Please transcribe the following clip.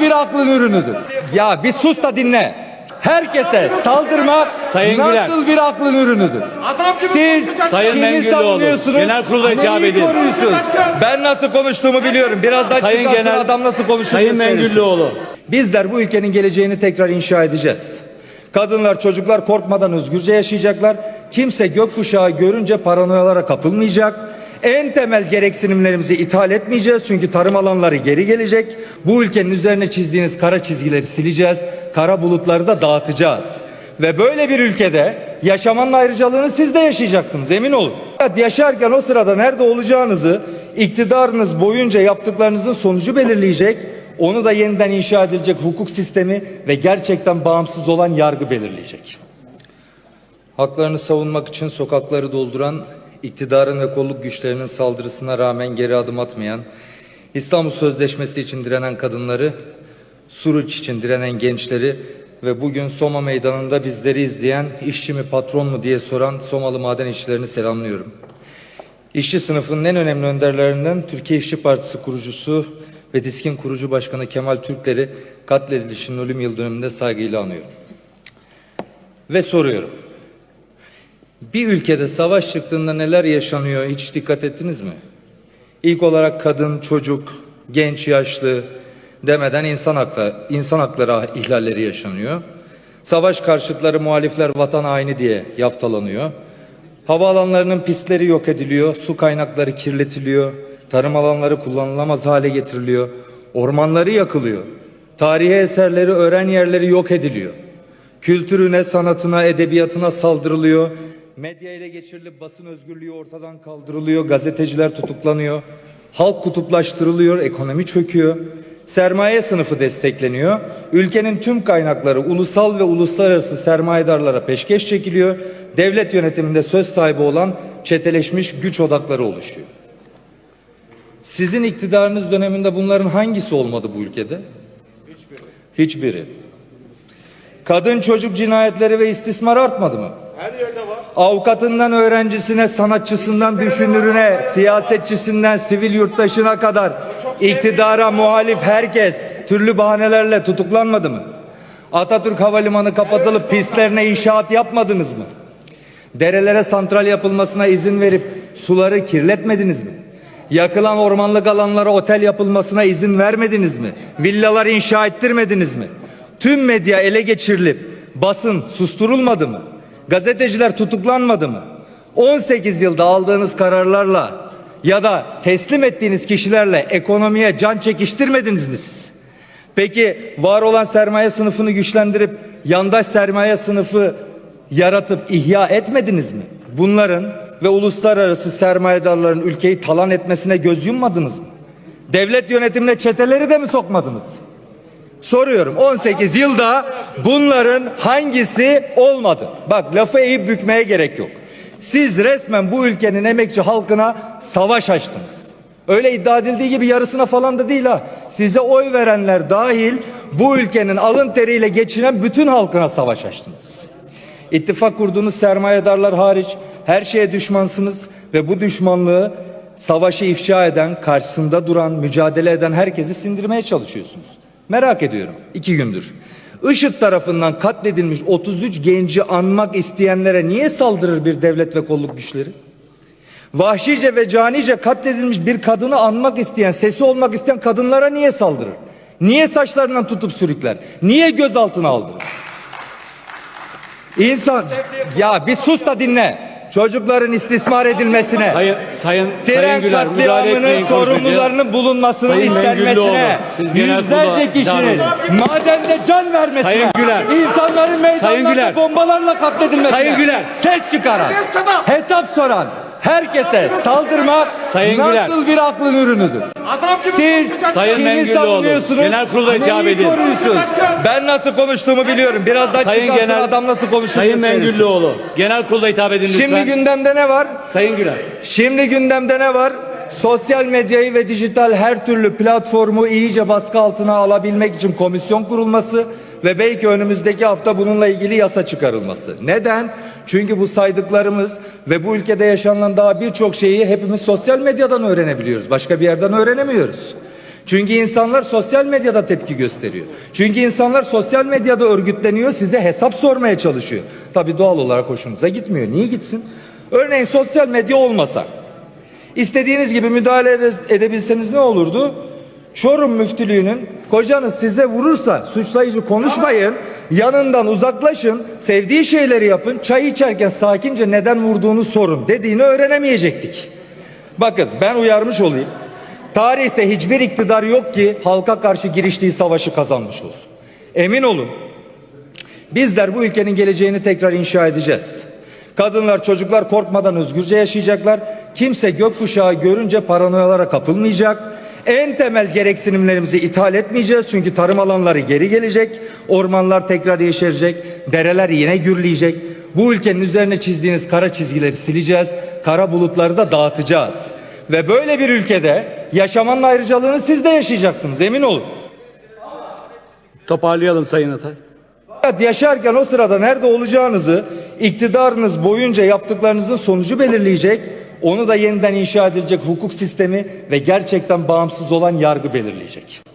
bir aklın ürünüdür. Ya bir sus da dinle. Herkese saldırmak Sayın Güler. nasıl bir aklın ürünüdür? Siz Sayın kimi Mengüllüoğlu, savunuyorsunuz? Genelkurul'a hitap Neyi edin. koruyorsunuz? Ben nasıl konuştuğumu biliyorum. Birazdan Sayın çıkarsın Genel- adam nasıl konuşuyor. Sayın. Mengüllüoğlu. Bizler bu ülkenin geleceğini tekrar inşa edeceğiz. Kadınlar, çocuklar korkmadan özgürce yaşayacaklar. Kimse gökkuşağı görünce paranoyalara kapılmayacak. En temel gereksinimlerimizi ithal etmeyeceğiz çünkü tarım alanları geri gelecek. Bu ülkenin üzerine çizdiğiniz kara çizgileri sileceğiz. Kara bulutları da dağıtacağız. Ve böyle bir ülkede yaşamanın ayrıcalığını siz de yaşayacaksınız emin olun. Yaşarken o sırada nerede olacağınızı iktidarınız boyunca yaptıklarınızın sonucu belirleyecek. Onu da yeniden inşa edilecek hukuk sistemi ve gerçekten bağımsız olan yargı belirleyecek. Haklarını savunmak için sokakları dolduran, iktidarın ve kolluk güçlerinin saldırısına rağmen geri adım atmayan, İstanbul Sözleşmesi için direnen kadınları, Suruç için direnen gençleri ve bugün Soma Meydanı'nda bizleri izleyen işçi mi patron mu diye soran Somalı maden işçilerini selamlıyorum. İşçi sınıfının en önemli önderlerinden Türkiye İşçi Partisi kurucusu ve DİSK'in kurucu başkanı Kemal Türkleri katledilişinin ölüm yıl dönümünde saygıyla anıyorum. Ve soruyorum. Bir ülkede savaş çıktığında neler yaşanıyor hiç dikkat ettiniz mi? İlk olarak kadın, çocuk, genç, yaşlı demeden insan hakları, insan hakları ihlalleri yaşanıyor. Savaş karşıtları, muhalifler vatan haini diye yaftalanıyor. Havaalanlarının pistleri yok ediliyor, su kaynakları kirletiliyor, tarım alanları kullanılamaz hale getiriliyor, ormanları yakılıyor, tarihi eserleri, öğren yerleri yok ediliyor. Kültürüne, sanatına, edebiyatına saldırılıyor. Medya ele geçirilip basın özgürlüğü ortadan kaldırılıyor. Gazeteciler tutuklanıyor. Halk kutuplaştırılıyor. Ekonomi çöküyor. Sermaye sınıfı destekleniyor. Ülkenin tüm kaynakları ulusal ve uluslararası sermayedarlara peşkeş çekiliyor. Devlet yönetiminde söz sahibi olan çeteleşmiş güç odakları oluşuyor. Sizin iktidarınız döneminde bunların hangisi olmadı bu ülkede? Hiçbiri. Hiçbiri. Kadın çocuk cinayetleri ve istismar artmadı mı? Her yerde. Avukatından öğrencisine, sanatçısından düşünürüne, siyasetçisinden sivil yurttaşına kadar iktidara muhalif herkes türlü bahanelerle tutuklanmadı mı? Atatürk Havalimanı kapatılıp pistlerine inşaat yapmadınız mı? Derelere santral yapılmasına izin verip suları kirletmediniz mi? Yakılan ormanlık alanlara otel yapılmasına izin vermediniz mi? Villalar inşa ettirmediniz mi? Tüm medya ele geçirilip basın susturulmadı mı? Gazeteciler tutuklanmadı mı? 18 yılda aldığınız kararlarla ya da teslim ettiğiniz kişilerle ekonomiye can çekiştirmediniz mi siz? Peki var olan sermaye sınıfını güçlendirip yandaş sermaye sınıfı yaratıp ihya etmediniz mi? Bunların ve uluslararası sermayedarların ülkeyi talan etmesine göz yummadınız mı? Devlet yönetimine çeteleri de mi sokmadınız? Soruyorum 18 yılda bunların hangisi olmadı? Bak lafı eğip bükmeye gerek yok. Siz resmen bu ülkenin emekçi halkına savaş açtınız. Öyle iddia edildiği gibi yarısına falan da değil ha. Size oy verenler dahil bu ülkenin alın teriyle geçinen bütün halkına savaş açtınız. İttifak kurduğunuz sermayedarlar hariç her şeye düşmansınız ve bu düşmanlığı savaşı ifşa eden, karşısında duran, mücadele eden herkesi sindirmeye çalışıyorsunuz. Merak ediyorum iki gündür. IŞİD tarafından katledilmiş 33 genci anmak isteyenlere niye saldırır bir devlet ve kolluk güçleri? Vahşice ve canice katledilmiş bir kadını anmak isteyen, sesi olmak isteyen kadınlara niye saldırır? Niye saçlarından tutup sürükler? Niye gözaltına aldırır? İnsan ya bir sus da dinle. Çocukların istismar edilmesine, Sayın Sayın tren Sayın Güler katliamının sorumlularının bulunmasının Sayın istenmesine, yüzlerce kişinin madende can vermesine, Sayın Güler. insanların Sayın meydanlarda Güler. bombalarla katledilmesine, Sayın Güler. ses çıkaran, hesap soran, herkese saldırmak Sayın Güler. nasıl bir aklın ürünüdür? Adam gibi Siz. Sayın kimi Mengüllüoğlu, savunuyorsunuz? Genelkurul'a hitap Neyi edin. koruyorsunuz? Ben nasıl konuştuğumu biliyorum. Birazdan Sayın çıkarsın Genel adam nasıl konuşuyor. Sayın. Mengüllüoğlu. Genel kurula hitap edin lütfen. Şimdi gündemde ne var? Sayın Güler. Şimdi gündemde ne var? Sosyal medyayı ve dijital her türlü platformu iyice baskı altına alabilmek için komisyon kurulması ve belki önümüzdeki hafta bununla ilgili yasa çıkarılması. Neden? Çünkü bu saydıklarımız ve bu ülkede yaşanılan daha birçok şeyi hepimiz sosyal medyadan öğrenebiliyoruz. Başka bir yerden öğrenemiyoruz. Çünkü insanlar sosyal medyada tepki gösteriyor. Çünkü insanlar sosyal medyada örgütleniyor, size hesap sormaya çalışıyor. Tabii doğal olarak hoşunuza gitmiyor. Niye gitsin? Örneğin sosyal medya olmasa, istediğiniz gibi müdahale ede- edebilseniz ne olurdu? Çorum müftülüğünün kocanız size vurursa suçlayıcı konuşmayın, yanından uzaklaşın, sevdiği şeyleri yapın, çay içerken sakince neden vurduğunu sorun dediğini öğrenemeyecektik. Bakın ben uyarmış olayım. Tarihte hiçbir iktidar yok ki halka karşı giriştiği savaşı kazanmış olsun. Emin olun bizler bu ülkenin geleceğini tekrar inşa edeceğiz. Kadınlar, çocuklar korkmadan özgürce yaşayacaklar. Kimse gökkuşağı görünce paranoyalara kapılmayacak. En temel gereksinimlerimizi ithal etmeyeceğiz çünkü tarım alanları geri gelecek, ormanlar tekrar yeşerecek, dereler yine gürleyecek. Bu ülkenin üzerine çizdiğiniz kara çizgileri sileceğiz, kara bulutları da dağıtacağız. Ve böyle bir ülkede yaşamanın ayrıcalığını siz de yaşayacaksınız emin olun. Toparlayalım Sayın Atay. Fakat yaşarken o sırada nerede olacağınızı iktidarınız boyunca yaptıklarınızın sonucu belirleyecek. Onu da yeniden inşa edilecek hukuk sistemi ve gerçekten bağımsız olan yargı belirleyecek.